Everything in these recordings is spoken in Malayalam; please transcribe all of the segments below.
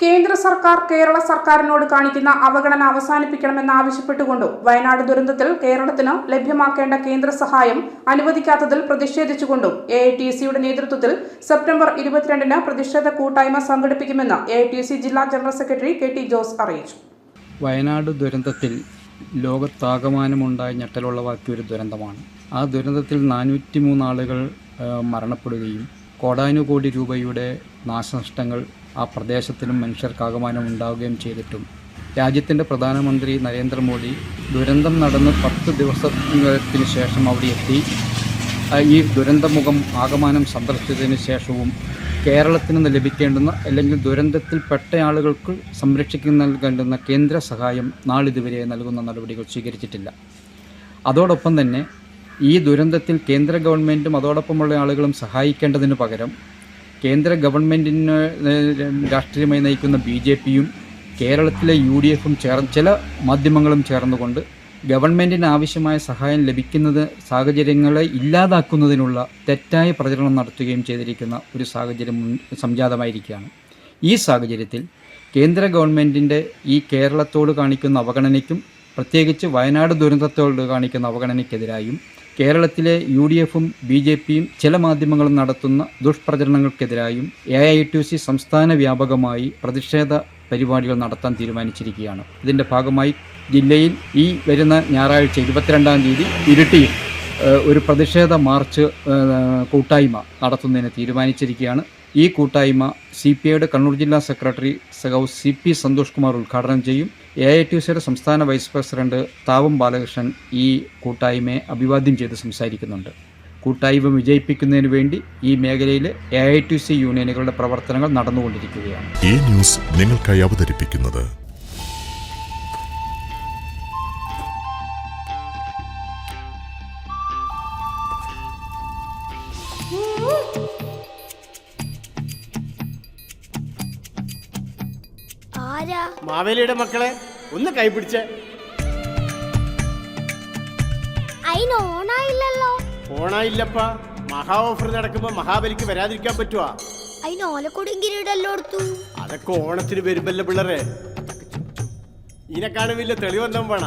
കേന്ദ്ര സർക്കാർ കേരള സർക്കാരിനോട് കാണിക്കുന്ന അവഗണന അവസാനിപ്പിക്കണമെന്ന് ആവശ്യപ്പെട്ടുകൊണ്ടും വയനാട് ദുരന്തത്തിൽ കേരളത്തിന് ലഭ്യമാക്കേണ്ട കേന്ദ്ര സഹായം അനുവദിക്കാത്തതിൽ പ്രതിഷേധിച്ചുകൊണ്ടും എ ഐ ടി സിയുടെ നേതൃത്വത്തിൽ സെപ്റ്റംബർ ഇരുപത്തിരണ്ടിന് പ്രതിഷേധ കൂട്ടായ്മ സംഘടിപ്പിക്കുമെന്ന് എ ഐ ടി സി ജില്ലാ general secretary K T Jose അറിയിച്ചു. വയനാട് ദുരന്തത്തിൽ ലോകത്താകമാനമുണ്ടായ ഞെട്ടലുളവാക്കിയ ഒരു ദുരന്തമാണ്. ആ ദുരന്തത്തിൽ നാനൂറ്റി മൂന്ന് ആളുകൾ മരണപ്പെടുകയും കോടാനുകോടി രൂപയുടെ നാശനഷ്ടങ്ങൾ ആ പ്രദേശത്തിനും മനുഷ്യർക്കാകമാനം ഉണ്ടാവുകയും ചെയ്തിട്ടും. രാജ്യത്തിന്റെ പ്രധാനമന്ത്രി നരേന്ദ്രമോദി ദുരന്തം നടന്ന് പത്ത് ദിവസത്തിന് ശേഷം അവിടെ എത്തി. ഈ ദുരന്തമുഖം ആകമാനം സന്ദർശിച്ചതിന് ശേഷവും കേരളത്തിന് നിന്ന് ലഭിക്കേണ്ടുന്ന അല്ലെങ്കിൽ ദുരന്തത്തിൽപ്പെട്ട ആളുകൾക്ക് സംരക്ഷിക്കുന്ന നൽകേണ്ടുന്ന കേന്ദ്ര സഹായം നാളിതുവരെ നൽകുന്ന നടപടികൾ സ്വീകരിച്ചിട്ടില്ല. അതോടൊപ്പം തന്നെ ഈ ദുരന്തത്തിൽ കേന്ദ്ര ഗവൺമെന്റും അതോടൊപ്പമുള്ള ആളുകളും സഹായിക്കേണ്ടതിന് പകരം കേന്ദ്ര ഗവൺമെന്റിന് രാഷ്ട്രീയമായി നയിക്കുന്ന ബി ജെ പിയും കേരളത്തിലെ യു ഡി എഫും ചേർന്ന് ചില മാധ്യമങ്ങളും ചേർന്നുകൊണ്ട് ഗവൺമെന്റിന് ആവശ്യമായ സഹായം ലഭിക്കുന്നത് സാഹചര്യങ്ങളെ ഇല്ലാതാക്കുന്നതിനുള്ള തെറ്റായ പ്രചരണം നടത്തുകയും ചെയ്തിരിക്കുന്ന ഒരു സാഹചര്യം സംജാതമായിരിക്കുകയാണ്. ഈ സാഹചര്യത്തിൽ കേന്ദ്ര ഗവൺമെന്റിന്റെ ഈ കേരളത്തോട് കാണിക്കുന്ന അവഗണനയ്ക്കും പ്രത്യേകിച്ച് വയനാട് ദുരന്തത്തോട് കാണിക്കുന്ന അവഗണനയ്ക്കെതിരായും കേരളത്തിലെ യു ഡി എഫും ബി ജെ പിയും ചില മാധ്യമങ്ങളും നടത്തുന്ന ദുഷ്പ്രചരണങ്ങൾക്കെതിരായും എ ഐ ടി സി സംസ്ഥാന വ്യാപകമായി പ്രതിഷേധ പരിപാടികൾ നടത്താൻ തീരുമാനിച്ചിരിക്കുകയാണ്. ഇതിന്റെ ഭാഗമായി ജില്ലയിൽ ഈ വരുന്ന ഞായറാഴ്ച ഇരുപത്തിരണ്ടാം തീയതി ഇരിട്ടിയിൽ ഒരു പ്രതിഷേധ മാർച്ച് കൂട്ടായ്മ നടത്തുന്നതിന് തീരുമാനിച്ചിരിക്കുകയാണ്. ഈ കൂട്ടായ്മ സി പി ഐയുടെ കണ്ണൂർ ജില്ലാ സെക്രട്ടറി സഖാവ് സി പി സന്തോഷ് കുമാർ ഉദ്ഘാടനം ചെയ്യും. എ ഐ ടി സിയുടെ സംസ്ഥാന വൈസ് പ്രസിഡന്റ് താവം ബാലകൃഷ്ണൻ ഈ കൂട്ടായ്മയെ അഭിവാദ്യം ചെയ്ത് സംസാരിക്കുന്നുണ്ട്. കൂട്ടായ്മ വിജയിപ്പിക്കുന്നതിന് വേണ്ടി ഈ മേഖലയിൽ എ ഐ ടി സി യൂണിയനുകളുടെ പ്രവർത്തനങ്ങൾ നടന്നുകൊണ്ടിരിക്കുകയാണ്. ഈ ന്യൂസ് നിങ്ങൾക്കായി അവതരിപ്പിക്കുന്നത് ആരാ? മാവേലിയുടെ മക്കളെ ഒന്ന് കൈപിടിച്ച് അയിന് ഓണായില്ലല്ലോ? ഓണായില്ലപ്പ. മഹാ ഓഫർ നടക്കുമ്പോ മഹാബലിക്ക് വരാതിരിക്കാൻ പറ്റുവാ. അയിന് ഓലക്കൊടിയും കിരീടല്ലോ എടുത്തു? അതൊക്കെ ഓണത്തിന് വരുമ്പല്ലേ പിള്ളേരെ. ഇതിനെക്കാളും വലിയ തെളിവന്തം വേണ.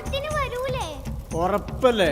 ഉറപ്പല്ലേ?